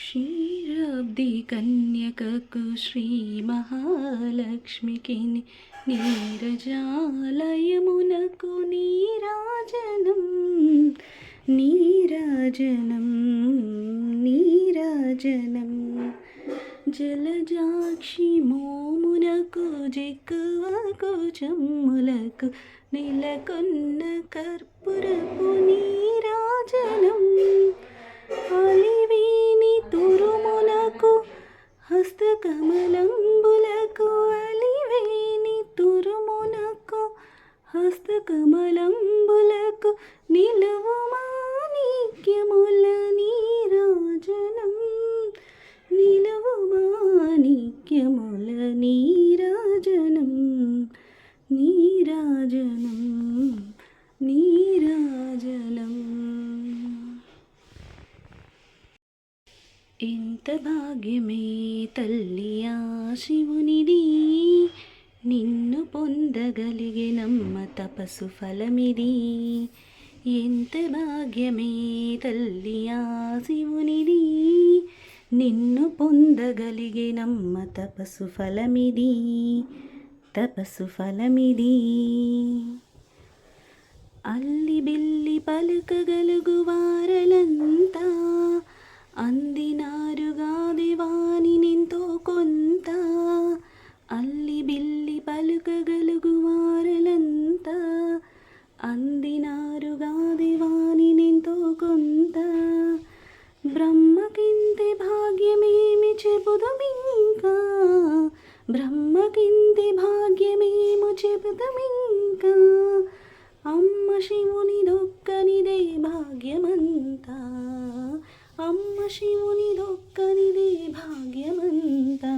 క్షీరాబ్ది కన్యకకు శ్రీ మహాలక్ష్మికి నీరజాలయమునకు నీరాజనం నీరాజనం నీరాజనం. జలజాక్షి మోమునకు జిక్కువకు చెమ్ములకు నెలకొన్న కర్పూరపు నీరాజనం. హస్తకమలంబులకు అలివేని తురుమునకు హస్తకమలంబులకు నిలువు మాణిక్యముల నీరాజనం. నిలువు మాణిక్యముల నీరాజనం. నీరాజనం. నీరా ఎంత భాగ్యమే తల్లి ఆ శివునిది. నిన్ను పొందగలిగినమ్మ తపసు ఫలమిది. ఎంత భాగ్యమే తల్లి ఆ శివునిది. నిన్ను పొందగలిగినమ్మ తపసు ఫలమిది. తపసు ఫలమిది. అల్లి బిల్లి పలుకగలుగు వారలంతా అందినారుగా దివాని నింతో కొంత. బ్రహ్మకింతి భాగ్యమేమి చెబుదమింకా? బ్రహ్మకింతి భాగ్యమేము చెబుదమింకా? అమ్మ శివుని దొక్కనిదే భాగ్యమంతా. అమ్మ శివుని దొక్కనిదే భాగ్యమంతా.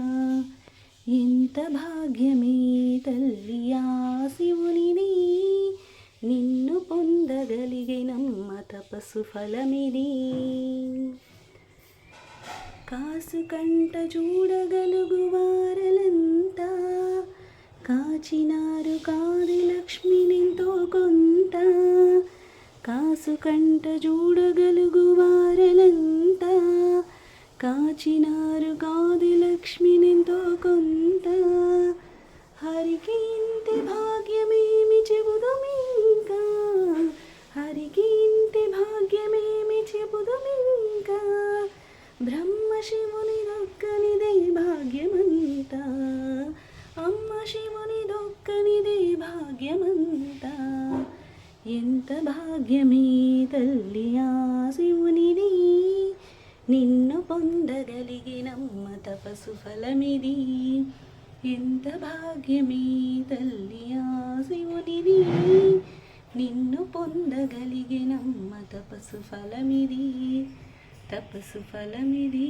ఎంత భాగ్యమే తల్లి ఆ శివునిది నిన్ను పొందగలిగినమ్మ తపస్సు ఫలమిది. కాసు కంట చూడగలుగు వారలంతా కాచినారు కాది లక్ష్మినింతో కొంత కాసు కంట చూడగలుగు వారలంతా కాచినారు కాది లక్ష్మి బ్రహ్మ శివుని దొక్కనిదే భాగ్యమంతా. అమ్మ శివుని దొక్కనిదే భాగ్యమంతా. ఎంత భాగ్యమే తల్లి ఆ శివునిది. నిన్ను పొందగలిగినమ్మ తపసు ఫలమిది. ఎంత భాగ్యమే తల్లి ఆ శివునిది. నిన్ను పొందగలిగినమ్మ తపసు ఫలమిది. తపసు ఫలమిది